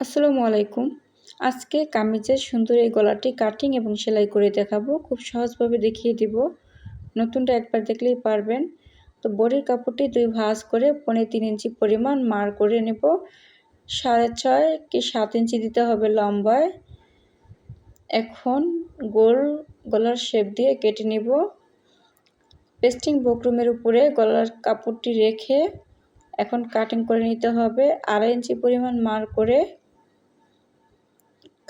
আসসালামু আলাইকুম। আজকে কামিজের সুন্দর এই গলাটি কাটিং এবং সেলাই করে দেখাবো। খুব সহজভাবে দেখিয়ে দিব। নতুনটা একবার দেখলেই পারবেন। তো বডির কাপড়টি দুই ভাঁজ করে পনেরো তিন ইঞ্চি পরিমাণ মার করে নেব। সাড়ে ছয় কি সাত ইঞ্চি দিতে হবে লম্বায়। এখন গোল গলার শেপ দিয়ে কেটে নেব। পেস্টিং বকরুমের উপরে গলার কাপড়টি রেখে এখন কাটিং করে নিতে হবে। আড়াই ইঞ্চি পরিমাণ মার করে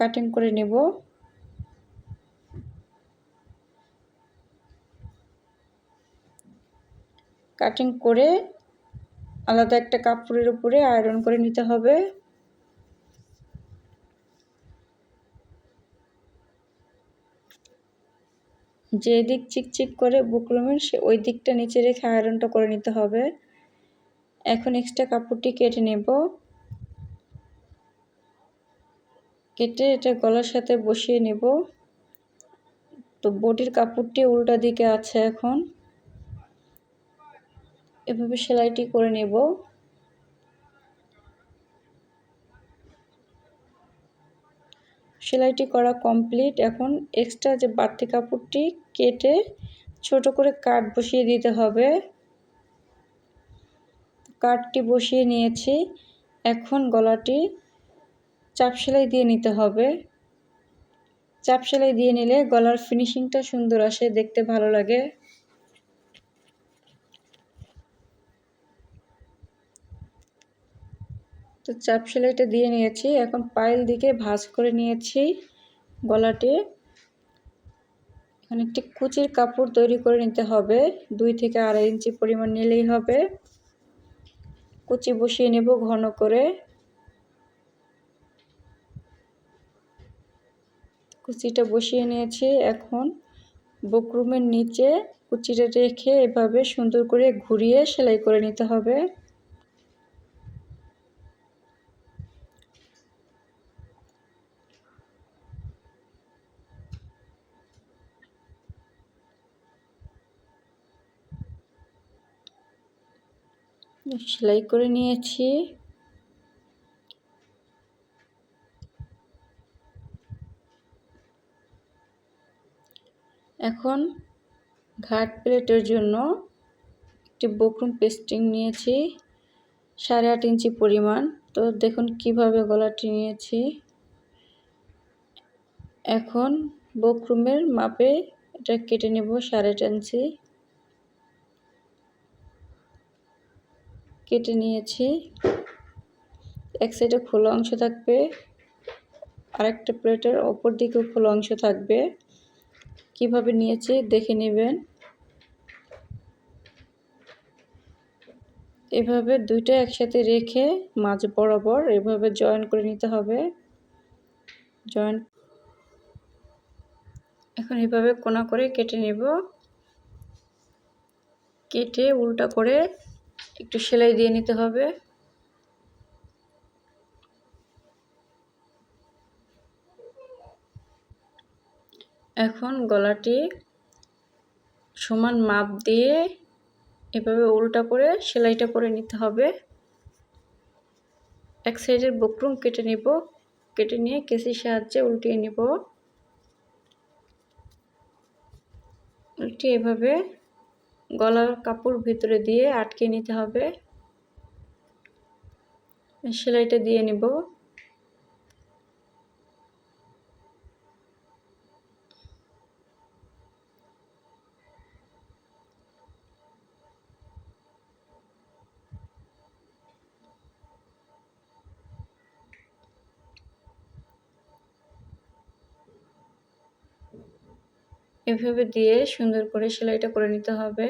কাটিং করে নেব। কাটিং করে আলাদা একটা কাপড়ের উপরে আয়রন করে নিতে হবে। যে দিক চিকচিক করে বুকলমের সে ওই দিকটা নিচে রেখে আয়রনটা করে নিতে হবে। এখন এক্সট্রা কাপড়টি কেটে নেব। কেটে এটা গলার সাথে বসিয়ে নেব। তো বডির কাপড়টি উল্টা দিকে আছে এখন। এভাবে সেলাইটি করে নেব। সেলাইটি করা কমপ্লিট। এখন এক্সট্রা যে বাড়তি কাপড়টি কেটে ছোট করে কাট বসিয়ে দিতে হবে। কাটটি বসিয়ে নিয়েছি। এখন গলাটি চাপ সেলাই দিয়ে নিতে হবে। চাপ সেলাই দিয়ে নিলে গলার ফিনিশিংটা সুন্দর আসে, দেখতে ভালো লাগে। তো চাপ সেলাইটা দিয়ে নিয়েছি, এখন পায়েল দিকে ভাঁজ করে নিয়েছি গলাটি। এখানে একটি কুচির কাপড় তৈরি করে নিতে হবে, দুই থেকে আড়াই ইঞ্চি পরিমাণ নিলেই হবে। কুচি বসিয়ে নেব ঘন করে। কুচিটা বসিয়ে নিয়েছি এখন। বকরুমের নিচে কুচিটা রেখে এভাবে সুন্দর করে ঘুরিয়ে সেলাই করে নিতে হবে। সেলাই করে নিয়েছি। এখন ঘাট প্লেটের জন্য একটি বকরুম পেস্টিং নিয়েছি, সাড়ে আট ইঞ্চি পরিমাণ। তো দেখুন কীভাবে গলাটি নিয়েছি। এখন বকরুমের মাপে এটা কেটে নেব সাড়ে আট ইঞ্চি। কেটে নিয়েছি। এক সাইডে খোলা অংশ থাকবে, আরেকটা প্লেটের ওপর দিকেও খোলা অংশ থাকবে। কীভাবে নিয়েছি দেখে নেবেন। এভাবে দুইটা একসাথে রেখে মাঝ বরাবর এভাবে জয়েন করে নিতে হবে। জয়েন এখন এভাবে কোনা করে কেটে নেব। কেটে উল্টা করে একটু সেলাই দিয়ে নিতে হবে। এখন গলাটি সমান মাপ দিয়ে এভাবে উল্টা করে সেলাইটা করে নিতে হবে। এক সাইডের বকরুম কেটে নিব, কেটে নিয়ে কেসির সাহায্যে উল্টিয়ে নিব। উল্টিয়ে এভাবে গলার কাপড় ভিতরে দিয়ে আটকে নিতে হবে। সেলাইটা দিয়ে নিব। এভাবে দিয়ে সুন্দর করে সেলাইটা করে নিতে হবে।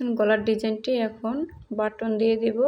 গলার ডিজাইনটি এখন বাটন দিয়ে দিব।